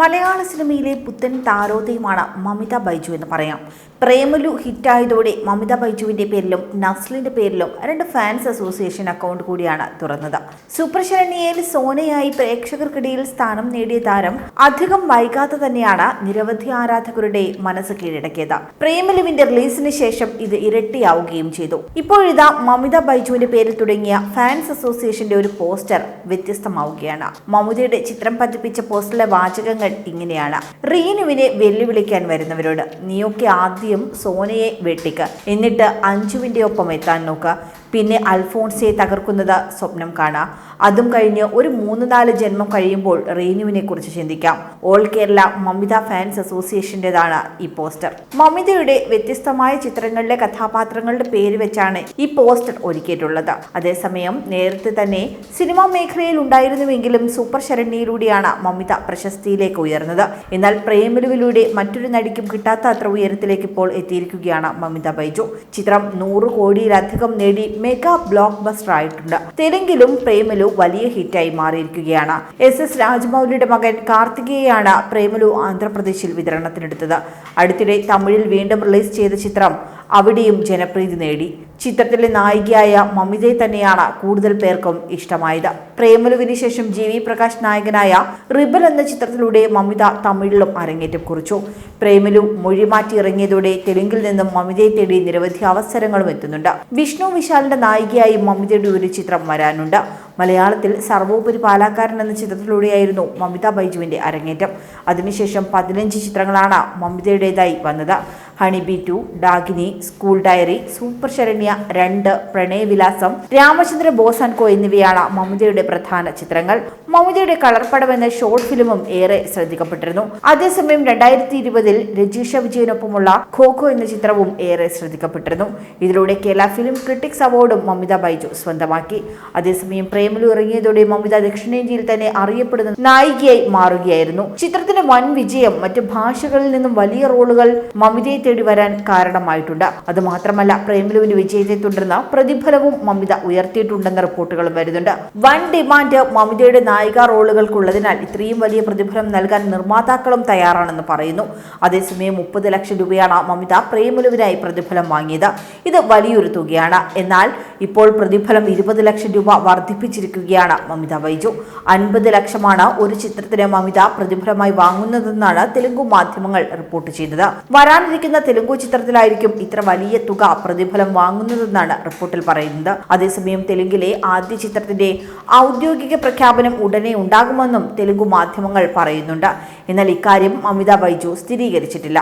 മലയാള സിനിമയിലെ പുത്തൻ താരോദയമാണ് മമിത ബൈജു എന്ന് പറയാം. പ്രേമലു ഹിറ്റായതോടെ മമിത ബൈജുവിന്റെ പേരിലും നസ്ലിന്റെ പേരിലും രണ്ട് ഫാൻസ് അസോസിയേഷൻ അക്കൗണ്ട് കൂടിയാണ് തുറന്നത്. സൂപ്പർ ശരണ്യയിൽ സോനയായി പ്രേക്ഷകർക്കിടയിൽ സ്ഥാനം നേടിയ താരം അധികം വൈകാതെ തന്നെയാണ് നിരവധി ആരാധകരുടെ മനസ്സ് കീഴടക്കിയത്. പ്രേമലുവിന്റെ റിലീസിന് ശേഷം ഇത് ഇരട്ടിയാവുകയും ചെയ്തു. ഇപ്പോഴിതാ മമിത ബൈജുവിന്റെ പേരിൽ തുടങ്ങിയ ഫാൻസ് അസോസിയേഷന്റെ ഒരു പോസ്റ്റർ വ്യത്യസ്തമാവുകയാണ്. മമിതയുടെ ചിത്രം പതിപ്പിച്ച പോസ്റ്ററിലെ വാചകങ്ങൾ ഇങ്ങനെയാണ്. റീനുവിനെ വെല്ലുവിളിക്കാൻ വരുന്നവരോട് നീയൊക്കെ ആദ്യം സോനയെ വെട്ടിക്ക. എന്നിട്ട് അഞ്ജുവിന്റെ ഒപ്പം എത്താൻ നോക്കുക പിന്നെ അൽഫോൺസയെ തകർക്കുന്നത് സ്വപ്നം കാണാം. അതും കഴിഞ്ഞ് ഒരു മൂന്ന് നാല് ജന്മം കഴിയുമ്പോൾ റീനുവിനെ കുറിച്ച് ചിന്തിക്കാം. ഓൾ കേരള മമിത ഫാൻസ് അസോസിയേഷന്റേതാണ് ഈ പോസ്റ്റർ. മമിതയുടെ വ്യത്യസ്തമായ ചിത്രങ്ങളിലെ കഥാപാത്രങ്ങളുടെ പേര് വെച്ചാണ് ഈ പോസ്റ്റർ ഒരുക്കിയിട്ടുള്ളത്. അതേസമയം നേരത്തെ തന്നെ സിനിമാ മേഖലയിൽ ഉണ്ടായിരുന്നുവെങ്കിലും സൂപ്പർ ശരണ്യയിലൂടെയാണ് മമിത പ്രശസ്തിയിലേക്ക് ഉയർന്നത്. എന്നാൽ പ്രേമലുവിലൂടെ മറ്റൊരു നടിക്കും കിട്ടാത്ത അത്ര ഉയരത്തിലേക്ക് ഇപ്പോൾ എത്തിയിരിക്കുകയാണ് മമിത ബൈജു. ചിത്രം നൂറ് കോടിയിലധികം നേടി മെഗാ ബ്ലോക്ക് ബസ്റ്റർ ആയിട്ടുണ്ട് തെലുങ്കിലും പ്രേമലു വലിയ ഹിറ്റായി മാറിയിരിക്കുകയാണ്. എസ് എസ് രാജമൗലിയുടെ മകൻ കാർത്തികേയാണ് പ്രേമലു ആന്ധ്രാപ്രദേശിൽ വിതരണത്തിനെടുത്തത്. അടുത്തിടെ തമിഴിൽ വീണ്ടും റിലീസ് ചെയ്ത ചിത്രം അവിടെയും ജനപ്രീതി നേടി. ചിത്രത്തിലെ നായികയായ മമിതയെ തന്നെയാണ് കൂടുതൽ പേർക്കും ഇഷ്ടമായത്. പ്രേമലുവിന് ശേഷം ജി വി പ്രകാശ് നായകനായ റിബൽ എന്ന ചിത്രത്തിലൂടെ മമിത തമിഴിലും അരങ്ങേറ്റം കുറിച്ചു. പ്രേമലു മൊഴി മാറ്റി ഇറങ്ങിയതോടെ തെലുങ്കിൽ നിന്നും മമിതയെ തേടി നിരവധി അവസരങ്ങളും എത്തുന്നുണ്ട്. വിഷ്ണു വിശാലിന്റെ നായികയായി മമിതയുടെ ഒരു ചിത്രം വരാനുണ്ട്. മലയാളത്തിൽ സർവോപരി പാലാക്കാരൻ എന്ന ചിത്രത്തിലൂടെയായിരുന്നു മമിത ബൈജുവിന്റെ അരങ്ങേറ്റം. അതിനുശേഷം പതിനഞ്ച് ചിത്രങ്ങളാണ് മമിതയുടേതായി വന്നത്. Honey bee two ഡാഗിനി school diary super Saranya രണ്ട് Pranayavilasam Ramachandra Boss and Co എന്നിവയാണ് മമതയുടെ പ്രധാന ചിത്രങ്ങൾ. മമതയുടെ കളർപ്പടം എന്ന ഷോർട്ട് ഫിലിമും ഏറെ ശ്രദ്ധിക്കപ്പെട്ടിരുന്നു. അതേസമയം രണ്ടായിരത്തി ഇരുപതിൽ രജീഷ വിജയനൊപ്പമുള്ള ഖോഖോ എന്ന ചിത്രവും ഏറെ ശ്രദ്ധിക്കപ്പെട്ടിരുന്നു. ഇതിലൂടെ കേരള ഫിലിം ക്രിട്ടിക്സ് അവാർഡും മമിത ബൈജു സ്വന്തമാക്കി. അതേസമയം പ്രേമലു ഇറങ്ങിയതോടെ മമിത ദക്ഷിണേന്ത്യയിൽ തന്നെ അറിയപ്പെടുന്ന നായികയായി മാറുകയായിരുന്നു. ചിത്രത്തിന് വൻ വിജയം മറ്റ് ഭാഷകളിൽ നിന്നും വലിയ റോളുകൾ മമിതയെ തേടി വരാൻ കാരണമായിട്ടുണ്ട്. അതുമാത്രമല്ല പ്രേംലുവിന്റെ വിജയത്തെ തുടർന്ന് പ്രതിഫലവും മമിത ഉയർത്തിയിട്ടുണ്ടെന്ന റിപ്പോർട്ടുകളും വരുന്നുണ്ട്. വൻ ഡിമാൻഡ് മമിതയുടെ നായിക റോളുകൾക്കുള്ളതിനാൽ ഇത്രയും വലിയ പ്രതിഫലം നൽകാൻ നിർമ്മാതാക്കളും തയ്യാറാണെന്ന് പറയുന്നു. അതേസമയം മുപ്പത് ലക്ഷം രൂപയാണ് മമിത പ്രേമലുവിനായി പ്രതിഫലം വാങ്ങിയത്. ഇത് വലിയൊരു തുകയാണ്. എന്നാൽ ഇപ്പോൾ പ്രതിഫലം ഇരുപത് ലക്ഷം രൂപ വർദ്ധിപ്പിച്ചിരിക്കുകയാണ് മമിത വൈജു അൻപത് ലക്ഷമാണ് ഒരു ചിത്രത്തിന് മമിത പ്രതിഫലമായി വാങ്ങുന്നതെന്നാണ് തെലുങ്കു മാധ്യമങ്ങൾ റിപ്പോർട്ട് ചെയ്തത്. വരാനിരിക്കുന്ന തെലുങ്കു ചിത്രത്തിലായിരിക്കും ഇത്ര വലിയ തുക പ്രതിഫലം വാങ്ങുന്നതെന്നാണ് റിപ്പോർട്ടിൽ പറയുന്നത്. അതേസമയം തെലുങ്കിലെ ആദ്യ ചിത്രത്തിന്റെ ഔദ്യോഗിക പ്രഖ്യാപനം ഉടനെ ഉണ്ടാകുമെന്നും തെലുങ്കു മാധ്യമങ്ങൾ പറയുന്നുണ്ട്. എന്നാൽ ഇക്കാര്യം അമിതാ ബൈജു സ്ഥിരീകരിച്ചിട്ടില്ല.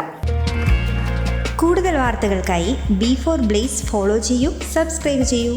കൂടുതൽ വാർത്തകൾക്കായി ബി ഫോർ ബ്ലേസ് ഫോളോ ചെയ്യൂ സബ്സ്ക്രൈബ് ചെയ്യൂ.